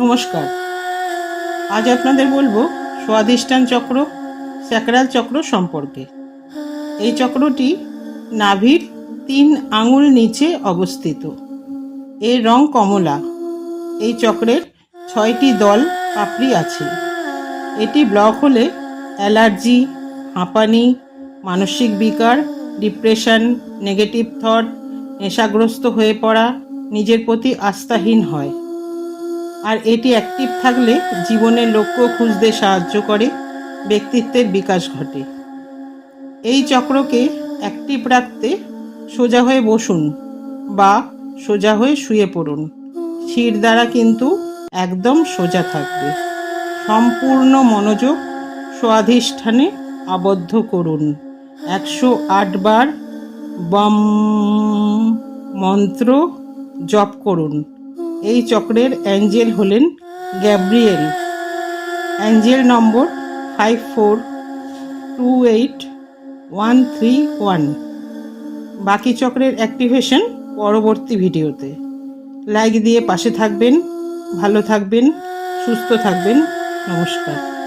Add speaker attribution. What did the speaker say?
Speaker 1: নমস্কার। আজ আপনাদের বলব স্বাধিষ্ঠান চক্র, স্যাকরাল চক্র সম্পর্কে। এই চক্রটি নাভির তিন আঙুল নিচে অবস্থিত। এর রং কমলা। এই চক্রের ছয়টি দল পাপড়ি আছে। এটি ব্লক হলে অ্যালার্জি, হাঁপানি, মানসিক বিকার, ডিপ্রেশন, নেগেটিভ থট, নেশাগ্রস্ত হয়ে পড়া, নিজের প্রতি আস্থাহীন হয়। আর এটি অ্যাক্টিভ থাকলে জীবনের লক্ষ্য খুঁজতে সাহায্য করে, ব্যক্তিত্বের বিকাশ ঘটে। এই চক্রকে অ্যাক্টিভ রাখতে সোজা হয়ে বসুন বা সোজা হয়ে শুয়ে পড়ুন। শির দ্বারা কিন্তু একদম সোজা থাকবে। সম্পূর্ণ মনোযোগ স্বাধিষ্ঠানে আবদ্ধ করুন। একশো বার বম মন্ত্র জপ করুন। এই চক্রের অ্যাঞ্জেল হলেন Gabriel. Angel number five four two eight one three one বাকি চক্রের অ্যাক্টিভেশন পরবর্তী ভিডিওতে। লাইক দিয়ে পাশে থাকবেন, ভালো থাকবেন, সুস্থ থাকবেন। নমস্কার।